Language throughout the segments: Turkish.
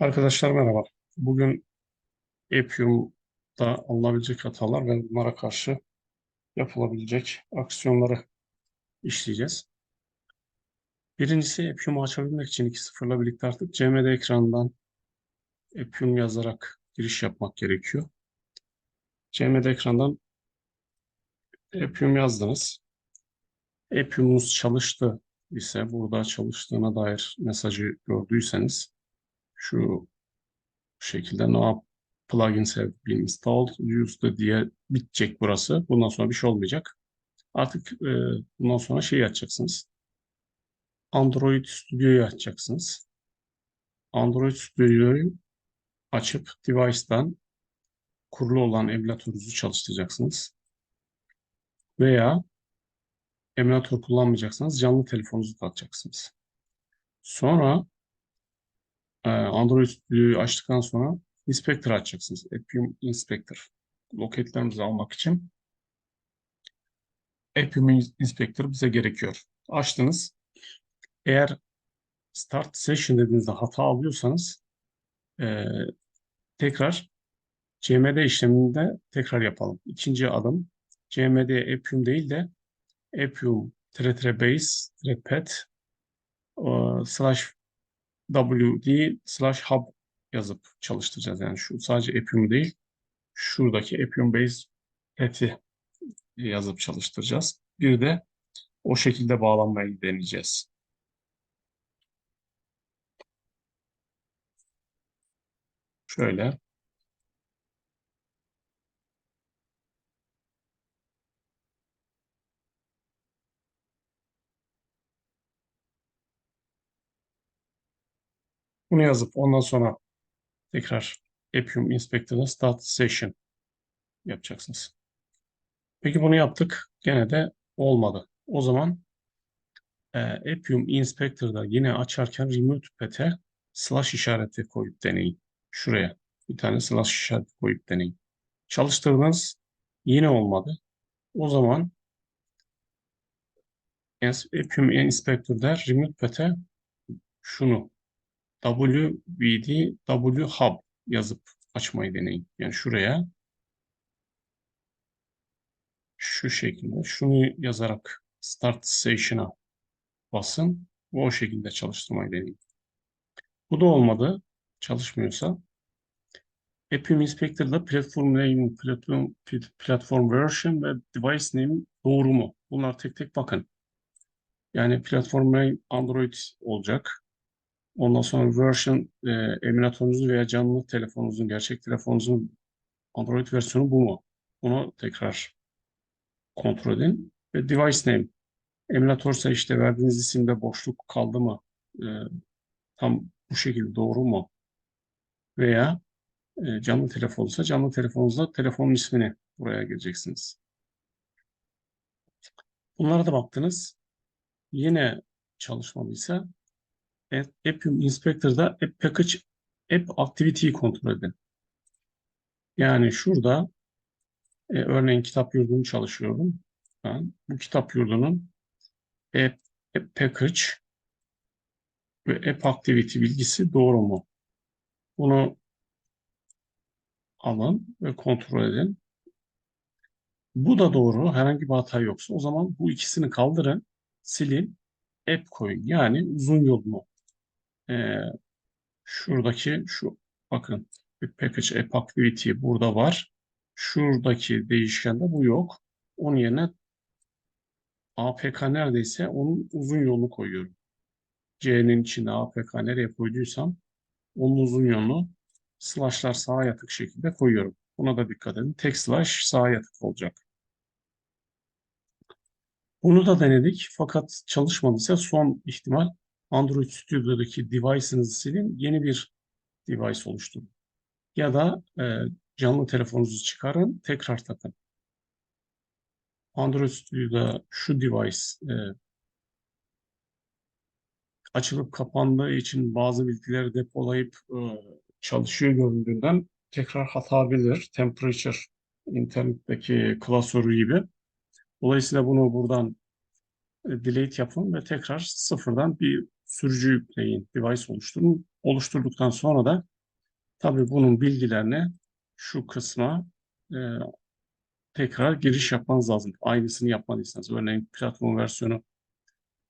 Arkadaşlar merhaba. Bugün Appium'da alınabilecek hatalar ve bunlara karşı yapılabilecek aksiyonları işleyeceğiz. Birincisi Appium'u açabilmek için 2.0 ile birlikte artık CMD ekranından Appium yazarak giriş yapmak gerekiyor. CMD ekrandan Appium yazdınız. Appium'unuz çalıştı ise burada çalıştığına dair mesajı gördüyseniz şu şekilde no plugins have been installed used diye bitecek burası. Bundan sonra bir şey olmayacak. Artık e, bundan sonra şey açacaksınız. Android Studio'yu açacaksınız. Android Studio'yu açıp device'dan kurulu olan emülatörünüzü çalıştıracaksınız. Veya emülatör kullanmayacaksanız canlı telefonunuzu takacaksınız. Sonra e, Android Studio'yu açtıktan sonra Inspector açacaksınız. Appium Inspector. Loketlerimizi almak için Appium Inspector bize gerekiyor. Açtınız. Eğer Start Session dediğinizde hata alıyorsanız e, tekrar CMD işleminde tekrar yapalım. İkinci adım CMD Appium değil de Appium base pet slash wd slash hub yazıp çalıştıracağız. Yani şu sadece Appium değil, şuradaki Appium Base Pet'i yazıp çalıştıracağız. Bir de o şekilde bağlanmayı deneyeceğiz. Şöyle. Bunu yazıp ondan sonra tekrar Appium Inspector'da Start Session yapacaksınız. Peki bunu yaptık. Gene de olmadı. O zaman e, Appium Inspector'da yine açarken Remote Path'e slash işareti koyup deneyin. Şuraya bir tane slash işareti koyup deneyin. Çalıştırdınız. Yine olmadı. O zaman Appium Inspector'da Remote Path'e şunu wvd whub yazıp açmayı deneyin. Yani şuraya şu şekilde şunu yazarak Start Station'a basın ve o şekilde çalıştırmayı deneyin. Bu da olmadı. Çalışmıyorsa Appium Inspector'da platform name, platform, platform version ve device name doğru mu? Bunlar tek tek bakın. Yani platform name Android olacak. Ondan sonra version e, emülatörünüzün veya canlı telefonunuzun, gerçek telefonunuzun Android versiyonu bu mu? Bunu tekrar kontrol edin. Ve device name. Emülatörse işte verdiğiniz isimde boşluk kaldı mı? E, tam bu şekilde doğru mu? Veya e, canlı telefonsa canlı telefonunuzda telefonun ismini buraya gireceksiniz. Bunlara da baktınız. Yine çalışmadıysa Appium Inspector'da App Package App Activity'yi kontrol edin. Yani şurada e, örneğin kitap yurdunu çalışıyorum. Ben bu kitap yurdunun App, App Package ve App Activity bilgisi doğru mu? Bunu alın ve kontrol edin. Bu da doğru. Herhangi bir hata yoksa o zaman bu ikisini kaldırın, silin, app koyun. Yani uzun yolunu e, şuradaki şu bakın bir package app activity burada var. Şuradaki değişkende bu yok. Onun yerine APK neredeyse onun uzun yolunu koyuyorum. C'nin içinde APK nereye koyduysam onun uzun yolunu slashlar sağa yatık şekilde koyuyorum. Buna da dikkat edin. Tek slash sağa yatık olacak. Bunu da denedik fakat çalışmadıysa son ihtimal Android Studio'daki device'ınızı silin, yeni bir device oluşturun. Ya da e, canlı telefonunuzu çıkarın, tekrar takın. Android Studio'da şu device e, açılıp kapandığı için bazı bilgileri depolayıp e, çalışıyor göründüğünden tekrar hata verir. Temperature internetteki klasörü gibi. Dolayısıyla bunu buradan e, delete yapın ve tekrar sıfırdan bir sürücü yükleyin, device oluşturun. Oluşturduktan sonra da tabii bunun bilgilerini şu kısma e, tekrar giriş yapmanız lazım. Aynısını yapmadıysanız. Örneğin platform versiyonu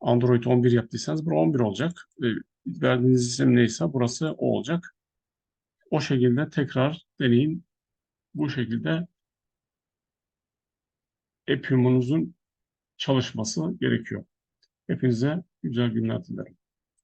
Android 11 yaptıysanız bu 11 olacak. E, verdiğiniz isim neyse burası o olacak. O şekilde tekrar deneyin. Bu şekilde Appium'unuzun çalışması gerekiyor. Hepinize güzel günler dilerim.